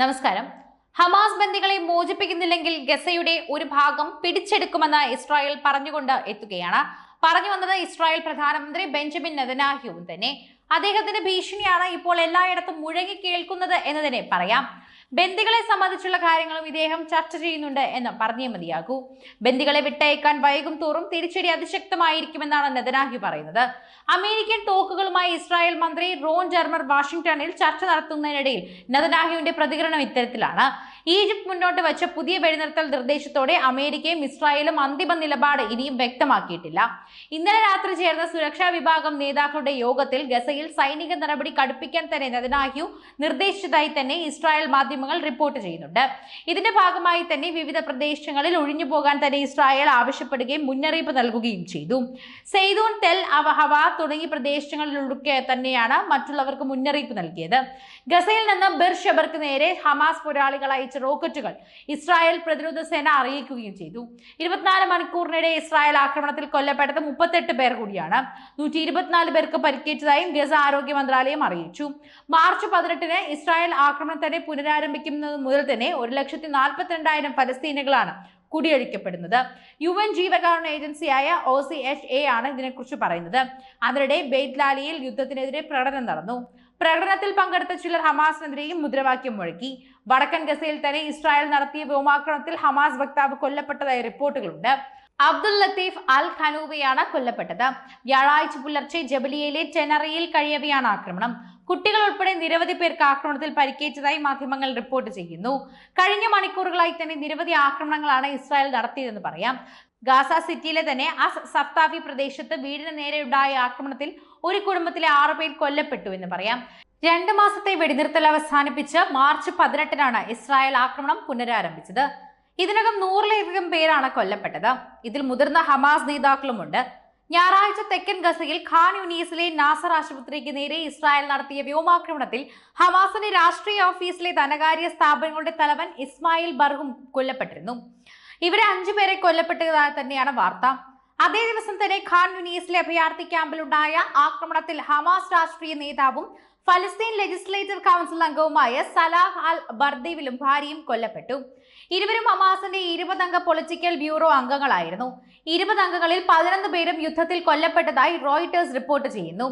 നമസ്കാരം. ഹമാസ് ബന്ദികളെ മോചിപ്പിക്കുന്നില്ലെങ്കിൽ ഗസയുടെ ഒരു ഭാഗം പിടിച്ചെടുക്കുമെന്ന് ഇസ്രായേൽ പറഞ്ഞുകൊണ്ട് എത്തുകയാണ്. പറഞ്ഞു വന്നത് ഇസ്രായേൽ പ്രധാനമന്ത്രി ബെഞ്ചമിൻ നെതനാഹ്യുവും തന്നെ. അദ്ദേഹത്തിന്റെ ഭീഷണിയാണ് ഇപ്പോൾ എല്ലായിടത്തും മുഴങ്ങി കേൾക്കുന്നത് എന്ന് തന്നെ പറയാം. ബന്ദികളെ സംബന്ധിച്ചുള്ള കാര്യങ്ങളും ഇദ്ദേഹം ചർച്ച ചെയ്യുന്നുണ്ട് എന്ന് പറഞ്ഞേ മതിയാകൂ. ബന്ദികളെ വിട്ടയക്കാൻ വൈകും തോറും തിരിച്ചടി അതിശക്തമായിരിക്കുമെന്നാണ് നെതനാഹി പറയുന്നത്. അമേരിക്കൻ തോക്കുകളുമായി ഇസ്രായേൽ മന്ത്രി റോൺ ജർമർ വാഷിംഗ്ടണിൽ ചർച്ച നടത്തുന്നതിനിടയിൽ നെതനാഹിയുടെ പ്രതികരണം ഇത്തരത്തിലാണ്. ഈജിപ്ത് മുന്നോട്ട് വെച്ച പുതിയ വെടിനിർത്തൽ നിർദ്ദേശത്തോടെ അമേരിക്കയും ഇസ്രായേലും അന്തിമ നിലപാട് ഇനിയും വ്യക്തമാക്കിയിട്ടില്ല. ഇന്നലെ രാത്രി ചേർന്ന സുരക്ഷാ വിഭാഗം നേതാക്കളുടെ യോഗത്തിൽ ഗസയിൽ സൈനിക നടപടി കടുപ്പിക്കാൻ തന്നെ നെതനാഹ്യു നിർദ്ദേശിച്ചതായി തന്നെ ഇസ്രായേൽ മാധ്യമങ്ങൾ റിപ്പോർട്ട് ചെയ്യുന്നുണ്ട്. ഇതിന്റെ ഭാഗമായി തന്നെ വിവിധ പ്രദേശങ്ങളിൽ ഒഴിഞ്ഞു പോകാൻ തന്നെ ഇസ്രായേൽ ആവശ്യപ്പെടുകയും മുന്നറിയിപ്പ് നൽകുകയും ചെയ്തു. സെയ്തൂൺ തെൽ അവഹവ തുടങ്ങിയ പ്രദേശങ്ങളിലൊക്കെ തന്നെയാണ് മറ്റുള്ളവർക്ക് മുന്നറിയിപ്പ് നൽകിയത്. ഗസയിൽ നിന്ന് ബിർ ഷെബർക്ക് നേരെ ഹമാസ് പോരാളികൾ അയച്ച റോക്കറ്റുകൾ ഇസ്രായേൽ പ്രതിരോധ സേന അറിയിക്കുകയും ചെയ്തു. ഇരുപത്തിനാല് മണിക്കൂറിനിടെ ഇസ്രായേൽ ആക്രമണത്തിൽ കൊല്ലപ്പെട്ടത് മുപ്പത്തെട്ട് പേർ കൂടിയാണ്. നൂറ്റി ഇരുപത്തിനാല് പേർക്ക് പരിക്കേറ്റതായും ഗസ ആരോഗ്യ മന്ത്രാലയം അറിയിച്ചു. മാർച്ച് പതിനെട്ടിന് ഇസ്രായേൽ ആക്രമണത്തെ തന്നെ പുനരാരംഭിക്കുന്നത് മുതൽ തന്നെ ഒരു ലക്ഷത്തി നാൽപ്പത്തിരണ്ടായിരം ഫലസ്തീനുകളാണ് കുടിയൊഴിക്കപ്പെടുന്നത്. യു എൻ ജീവകാരുണ്യ ഏജൻസിയായ ഒ സി എച്ച് എ ആണ് ഇതിനെക്കുറിച്ച് പറയുന്നത്. അതിനിടെ ബെയ്ത്ലാലിയിൽ യുദ്ധത്തിനെതിരെ പ്രകടനം നടന്നു. പ്രകടനത്തിൽ പങ്കെടുത്ത ചിലർ ഹമാസിനെതിരെയും മുദ്രാവാക്യം മുഴക്കി. വടക്കൻ ഗസയിൽ തന്നെ ഇസ്രായേൽ നടത്തിയ വ്യോമാക്രമണത്തിൽ ഹമാസ് വക്താവ് കൊല്ലപ്പെട്ടതായി റിപ്പോർട്ടുകളുണ്ട്. അബ്ദുൽ ലത്തീഫ് അൽ ഖനൂബയാണ് കൊല്ലപ്പെട്ടത്. വ്യാഴാഴ്ച പുലർച്ചെ ജബലിയയിലെ ടെനറിയിൽ കഴിയവെയാണ് ആക്രമണം. കുട്ടികൾ ഉൾപ്പെടെ നിരവധി പേർക്ക് ആക്രമണത്തിൽ പരിക്കേറ്റതായി മാധ്യമങ്ങൾ റിപ്പോർട്ട് ചെയ്യുന്നു. കഴിഞ്ഞ മണിക്കൂറുകളായി തന്നെ നിരവധി ആക്രമണങ്ങളാണ് ഇസ്രായേൽ നടത്തിയതെന്ന് പറയാം. ഗാസ സിറ്റിയിലെ തന്നെ അസ് സഫ്താഫി പ്രദേശത്ത് വീടിന് നേരെയുണ്ടായ ആക്രമണത്തിൽ ഒരു കുടുംബത്തിലെ ആറു പേർ കൊല്ലപ്പെട്ടു എന്ന് പറയാം. രണ്ട് മാസത്തെ വെടിനിർത്തൽ അവസാനിപ്പിച്ച് മാർച്ച് പതിനെട്ടിനാണ് ഇസ്രായേൽ ആക്രമണം പുനരാരംഭിച്ചത്. ഇതിനകം നൂറിലധികം പേരാണ് കൊല്ലപ്പെട്ടത്. ഇതിൽ മുതിർന്ന ഹമാസ് നേതാക്കളുമുണ്ട്. ഞായറാഴ്ച തെക്കൻ ഗസയിൽ ഖാൻ യുനീസിലെ നാസർ ആശുപത്രിക്ക് നേരെ ഇസ്രായേൽ നടത്തിയ വ്യോമാക്രമണത്തിൽ ഹമാസിന്റെ രാഷ്ട്രീയ ഓഫീസിലെ ധനകാര്യ സ്ഥാപനങ്ങളുടെ തലവൻ ഇസ്മായിൽ ബർഹും കൊല്ലപ്പെട്ടിരുന്നു. ഇവരെ അഞ്ചുപേരെ കൊല്ലപ്പെട്ടതായി തന്നെയാണ് വാർത്ത. അതേ ദിവസം തന്നെ ഖാൻ യുനീസിലെ അഭയാർത്ഥി ക്യാമ്പിലുണ്ടായ ആക്രമണത്തിൽ ഹമാസ് രാഷ്ട്രീയ നേതാവും ഫലസ്തീൻ ലെജിസ്ലേറ്റീവ് കൗൺസിൽ അംഗവുമായ സലാഹ് അൽ ബർദീവിലും ഭാര്യയും കൊല്ലപ്പെട്ടു. ഇരുവരും ഹമാസിന്റെ ഇരുപതംഗ പൊളിറ്റിക്കൽ ബ്യൂറോ അംഗങ്ങളായിരുന്നു. ഇരുപത് അംഗങ്ങളിൽ പതിനൊന്ന് പേരും യുദ്ധത്തിൽ കൊല്ലപ്പെട്ടതായി റോയിട്ടേഴ്സ് റിപ്പോർട്ട് ചെയ്യുന്നു.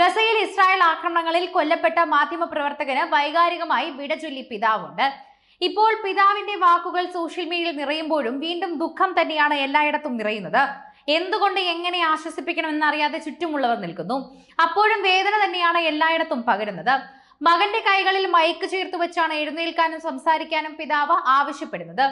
ഗസയിൽ ഇസ്രായേൽ ആക്രമണങ്ങളിൽ കൊല്ലപ്പെട്ട മാധ്യമപ്രവർത്തകന് വൈകാരികമായി വിട ചൊല്ലി പിതാവുണ്ട്. ഇപ്പോൾ പിതാവിന്റെ വാക്കുകൾ സോഷ്യൽ മീഡിയയിൽ നിറയുമ്പോഴും വീണ്ടും ദുഃഖം തന്നെയാണ് എല്ലായിടത്തും നിറയുന്നത്. എന്തുകൊണ്ട് എങ്ങനെ ആശ്വസിപ്പിക്കണമെന്നറിയാതെ ചുറ്റുമുള്ളവർ നിൽക്കുന്നു? അപ്പോഴും വേദന തന്നെയാണ് എല്ലായിടത്തും പകരുന്നത്. മകന്റെ കൈകളിൽ മയക്ക് ചേർത്ത് വെച്ചാണ് എഴുന്നേൽക്കാനും സംസാരിക്കാനും പിതാവ് ആവശ്യപ്പെടുന്നത്.